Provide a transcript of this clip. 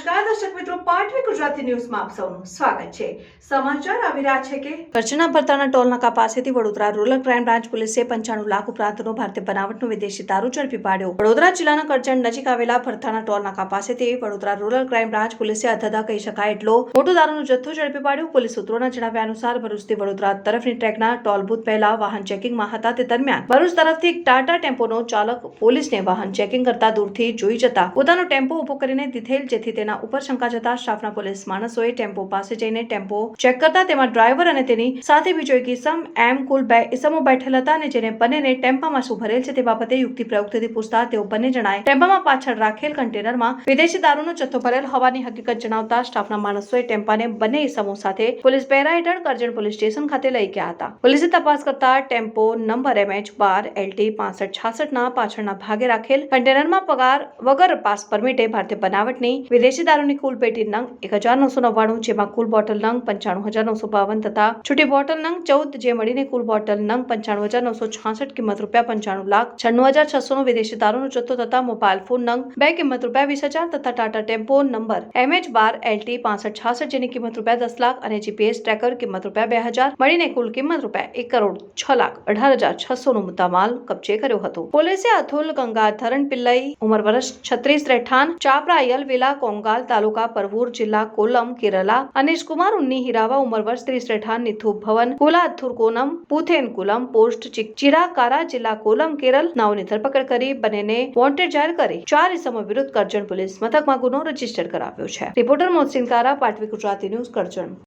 નમસ્કાર, દર્શક મિત્રો, પાટવી ગુજરાતી ન્યૂઝમાં આપ સૌનું સ્વાગત છે. સમાચાર આવી રહ્યા છે કે કરચના ભરતાના ટોલ નાકા પાસેથી વડોદરા રૂરલ ક્રાઇમ બ્રાન્ચ પોલીસે પંચાણું લાખ ઉપરાંતનો ભારતીય બનાવટનો વિદેશી દારૂ ઝડપી પાડ્યો. વડોદરા જિલ્લાના કરજણ નજીક આવેલા ભરતાના ટોલ નાકા પાસેથી વડોદરા રૂરલ ક્રાઇમ બ્રાન્ચ પોલીસે અધધા કહી શકાય એટલો મોટો દારૂનો જથ્થો ઝડપી પાડ્યો. પોલીસ સૂત્રોના જણાવ્યા અનુસાર, ભરૂચથી વડોદરા તરફની ટ્રેકના ટોલ બુથ પહેલા વાહન ચેકિંગમાં હતા. તે દરમિયાન ભરૂચ તરફથી એક ટાટા ટેમ્પોનો ચાલક પોલીસને વાહન ચેકિંગ કરતા દૂરથી જોઈ જતા પોતાનો ટેમ્પો ઊભો કરીને દીધેલ, જેથી તેના ઉપર શંકા જતા સ્ટાફના પોલીસ માણસોએ ટેમ્પો પાસે જઈને ટેમ્પો ચેક કરતા તેમાં ડ્રાઈવર અને તેની સાથે બીજો એક ઇસમ એમ કુલ બે ઇસમો બેઠેલ હતા અને જેને બંનેને ટેમ્પામાં શું ભરેલ છે તે બાબતે યુક્તિ પ્રયુક્તિથી પૂછતા તેઓ બંને જણાએ ટેમ્પામાં પાછળ રાખેલ કન્ટેનરમાં વિદેશી દારૂનો જથ્થો ભરેલ હોવાની હકીકત જણાવતા સ્ટાફના માણસોએ ટેમ્પાને બંને ઇસમો સાથે પોલીસ પહેરા હેઠળ કરજણ પોલીસ સ્ટેશન ખાતે લઈ ગયા હતા. પોલીસે તપાસ કરતા ટેમ્પો નંબર એમએચ બાર, એલટી પાસઠ ના પાછળના ભાગે રાખેલ કન્ટેનરમાં પગાર વગર પાસ પરમિટે ભારતીય બનાવટની વિદેશી દારૂની કુલ પેટી નંગ એક હજાર નવસો નવ્વાણું, જેમાં કુલ બોટલ નંગ પંચાણું હજાર નવસો બાવન તથા છૂટી બોટલ નંગ ચૌદ, જે મળીને કુલ બોટલ નંગ પંચાણું હજાર નવસો છાસઠ કિંમત રૂપિયા પંચાણું લાખ, છન્નું હજાર છસો નો વિદેશી દારૂનો જથ્થો તથા મોબાઈલ ફોન નંગ બે કિંમત રૂપિયા વીસ હજાર તથા ટાટા ટેમ્પો નંબર, એમએચ બાર, એલટી પાસઠ છાસઠ જેની કિંમત રૂપિયા દસ લાખ અને જીપીએસ ટ્રેકર કિંમત રૂપિયા બે હજાર, મળીને કુલ કિંમત રૂપિયા એક કરોડ છ લાખ અઢાર હજાર છસો નો મુદ્દામાલ કબજે કર્યો હતો. પોલીસે અથુલ ગંગાધરણ પિલ્લઈ, ઉંમર વર્ષ છત્રીસ, રહેઠાણ ચાપરાયલ વિલા કોંગાલ તાલુકા પરવૂર જિલ્લા કોલમ, કેરલા અનિશ કુમાર ઉન્ની હિરાવા ઉંમર વર્ષ ત્રીસ રેઠાણ નિથુ ભવન, કુલા અથુર કોનમ પુથેન કુલમ, પોસ્ટ ચિરાકારા, જિલ્લા કોલમ, કેરલ નાઓની ધરપકડ કરી, બંનેને વોન્ટેડ જાહેર કરી. ચાર ઇસમો વિરુદ્ધ કરજણ પોલીસ મથકમાં ગુનો રજિસ્ટર કરાવ્યો છે. રિપોર્ટર મોહસિન કારા પાટવી ગુજરાતી ન્યૂઝ કરજણ.